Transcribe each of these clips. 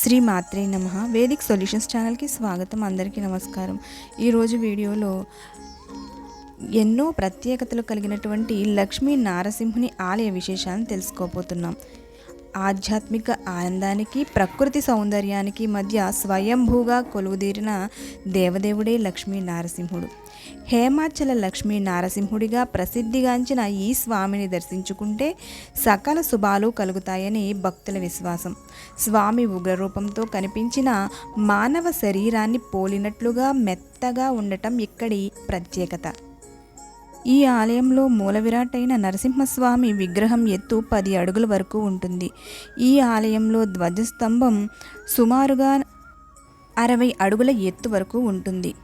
శ్రీ మాత్రే నమ. Vedic solutions ఛానల్కి స్వాగతం. అందరికీ నమస్కారం. ఈరోజు వీడియోలో ఎన్నో ప్రత్యేకతలు కలిగినటువంటి లక్ష్మీ నారసింహుని ఆలయ విశేషాలను తెలుసుకోబోతున్నాం. ఆధ్యాత్మిక ఆనందానికి ప్రకృతి సౌందర్యానికి మధ్య స్వయంభూగా కొలువుదీరిన దేవదేవుడే లక్ష్మీ నారసింహుడు హేమాచల లక్ష్మీ నారసింహుడిగా ప్రసిద్ధిగాంచిన ఈ స్వామిని దర్శించుకుంటే సకల శుభాలు కలుగుతాయని భక్తుల విశ్వాసం. స్వామి ఉగ్రరూపంతో కనిపించిన మానవ శరీరాన్ని పోలినట్లుగా మెత్తగా ఉండటం ఇక్కడి ప్రత్యేకత. ఈ ఆలయంలో మూల విరాటైన నరసింహస్వామి విగ్రహం ఎత్తు పది అడుగుల వరకు ఉంటుంది. ఈ ఆలయంలో ధ్వజస్తంభం సుమారుగా అరవై అడుగుల ఎత్తు వరకు ఉంటుంది.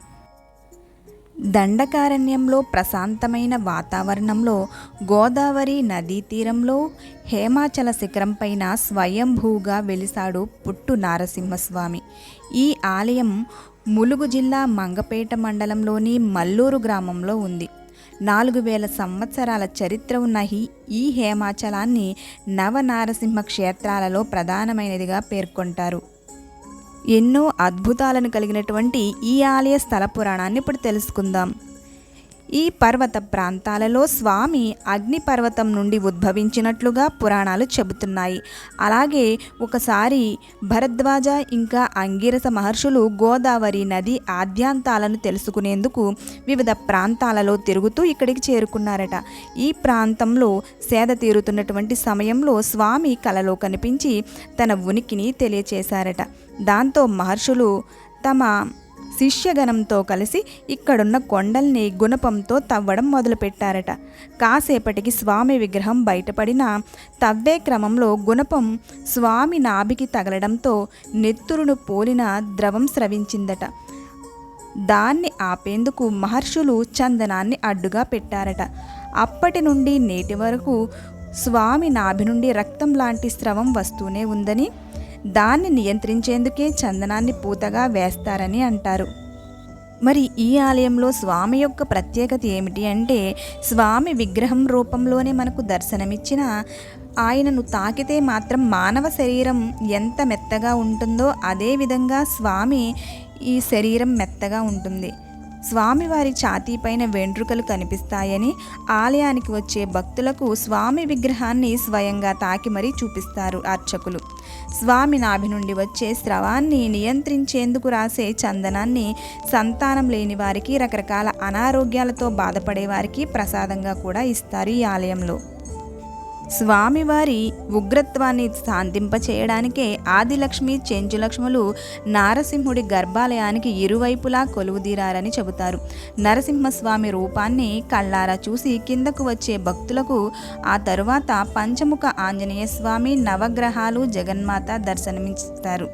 దండకారణ్యంలో ప్రశాంతమైన వాతావరణంలో గోదావరి నదీ తీరంలో హేమాచల శిఖరం పైన స్వయంభూగా వెలిసాడు పుట్టు నారసింహస్వామి. ఈ ఆలయం ములుగు జిల్లా మంగపేట మండలంలోని మల్లూరు గ్రామంలో ఉంది. నాలుగు వేల సంవత్సరాల చరిత్ర ఉన్న ఈ ఈ హేమాచలాన్ని నవనారసింహ క్షేత్రాలలో ప్రధానమైనదిగా పేర్కొంటారు. ఎన్నో అద్భుతాలను కలిగినటువంటి ఈ ఆలయ స్థల పురాణాన్ని ఇప్పుడు తెలుసుకుందాం. ఈ పర్వత ప్రాంతాలలో స్వామి అగ్నిపర్వతం నుండి ఉద్భవించినట్లుగా పురాణాలు చెబుతున్నాయి. అలాగే ఒకసారి భరద్వాజ ఇంకా అంగిరస మహర్షులు గోదావరి నది ఆద్యాంతాలను తెలుసుకునేందుకు వివిధ ప్రాంతాలలో తిరుగుతూ ఇక్కడికి చేరుకున్నారట. ఈ ప్రాంతంలో సేద తీరుతున్నటువంటి సమయంలో స్వామి కలలో కనిపించి తన ఉనికిని తెలియచేశారట. దాంతో మహర్షులు తమ శిష్యగణంతో కలిసి ఇక్కడున్న కొండల్ని గుణపంతో తవ్వడం మొదలుపెట్టారట. కాసేపటికి స్వామి విగ్రహం బయటపడిన తవ్వే క్రమంలో గుణపం స్వామి నాభికి తగలడంతో నెత్తురును పోలిన ద్రవం స్రవించిందట. దాన్ని ఆపేందుకు మహర్షులు చందనాన్ని అడ్డుగా పెట్టారట. అప్పటి నుండి నేటి వరకు స్వామి నాభి నుండి రక్తం లాంటి స్రవం వస్తూనే ఉందని దాన్ని నియంత్రించేందుకే చందనాన్ని పూతగా వేస్తారని అంటారు. మరి ఈ ఆలయంలో స్వామి యొక్క ప్రత్యేకత ఏమిటి అంటే స్వామి విగ్రహం రూపంలోనే మనకు దర్శనమిచ్చిన ఆయనను తాకితే మాత్రం మానవ శరీరం ఎంత మెత్తగా ఉంటుందో అదే విధంగా స్వామి ఈ శరీరం మెత్తగా ఉంటుంది. స్వామివారి ఛాతీపైన వెంట్రుకలు కనిపిస్తాయని ఆలయానికి వచ్చే భక్తులకు స్వామి విగ్రహాన్ని స్వయంగా తాకి మరీ చూపిస్తారు అర్చకులు. స్వామి నాభి నుండి వచ్చే స్రవాన్ని నియంత్రించేందుకు రాసే చందనాన్ని సంతానం లేని వారికి రకరకాల అనారోగ్యాలతో బాధపడే వారికి ప్రసాదంగా కూడా ఇస్తారు ఈ ఆలయంలో. స్వామివారి ఉగ్రత్వాన్ని శాంతింపచేయడానికే ఆదిలక్ష్మి చెంచులక్ష్ములు నారసింహుడి గర్భాలయానికి ఇరువైపులా కొలువుదీరారని చెబుతారు. నరసింహస్వామి రూపాన్ని కళ్ళారా చూసి కిందకు వచ్చే భక్తులకు ఆ తరువాత పంచముఖ ఆంజనేయ స్వామి నవగ్రహాలు జగన్మాత దర్శనమిస్తారు.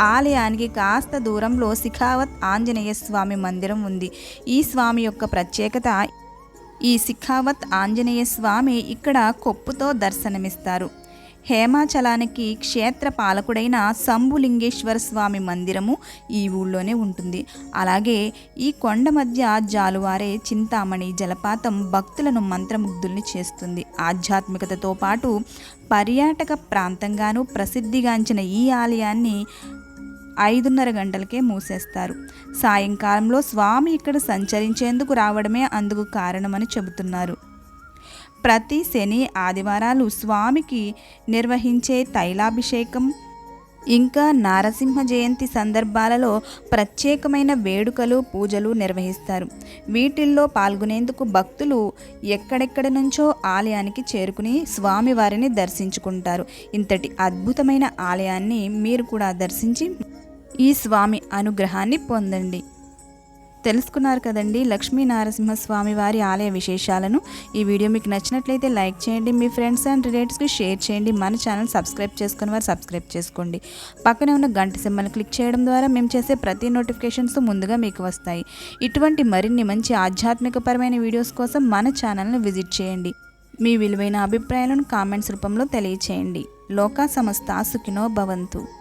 ఆలయానికి కాస్త దూరంలో శిఖావత్ ఆంజనేయ స్వామి మందిరం ఉంది. ఈ స్వామి యొక్క ప్రత్యేకత ఈ సిఖావత్ ఆంజనేయ స్వామి ఇక్కడ కొప్పుతో దర్శనమిస్తారు. హేమాచలానికి క్షేత్ర పాలకుడైన శంభులింగేశ్వర స్వామి మందిరము ఈ ఊళ్ళోనే ఉంటుంది. అలాగే ఈ కొండ మధ్య జాలువారే చింతామణి జలపాతం భక్తులను మంత్రముగ్ధుల్ని చేస్తుంది. ఆధ్యాత్మికతతో పాటు పర్యాటక ప్రాంతంగాను ప్రసిద్ధిగాంచిన ఈ ఆలయాన్ని ఐదున్నర గంటలకే మూసేస్తారు. సాయంకాలంలో స్వామి ఇక్కడ సంచరించేందుకు రావడమే అందుకు కారణమని చెబుతున్నారు. ప్రతి శని ఆదివారాలు స్వామికి నిర్వహించే తైలాభిషేకం ఇంకా నారసింహ జయంతి సందర్భాలలో ప్రత్యేకమైన వేడుకలు పూజలు నిర్వహిస్తారు. వీటిల్లో పాల్గొనేందుకు భక్తులు ఎక్కడెక్కడ నుంచో ఆలయానికి చేరుకుని స్వామివారిని దర్శించుకుంటారు. ఇంతటి అద్భుతమైన ఆలయాన్ని మీరు కూడా దర్శించి ఈ స్వామి అనుగ్రహాన్ని పొందండి. తెలుసుకున్నారు కదండి లక్ష్మీ నరసింహస్వామి వారి ఆలయ విశేషాలను. ఈ వీడియో మీకు నచ్చినట్లయితే లైక్ చేయండి మీ ఫ్రెండ్స్ అండ్ రిలేటివ్స్కి షేర్ చేయండి మన ఛానల్ సబ్స్క్రైబ్ చేసుకుని వారు సబ్స్క్రైబ్ చేసుకోండి. పక్కనే ఉన్న గంట సింబల్ని క్లిక్ చేయడం ద్వారా మేము చేసే ప్రతి నోటిఫికేషన్స్ ముందుగా మీకు వస్తాయి. ఇటువంటి మరిన్ని మంచి ఆధ్యాత్మికపరమైన వీడియోస్ కోసం మన ఛానల్ను విజిట్ చేయండి. మీ విలువైన అభిప్రాయాలను కామెంట్స్ రూపంలో తెలియచేయండి. లోకా సమస్త సుఖినో భవంతు.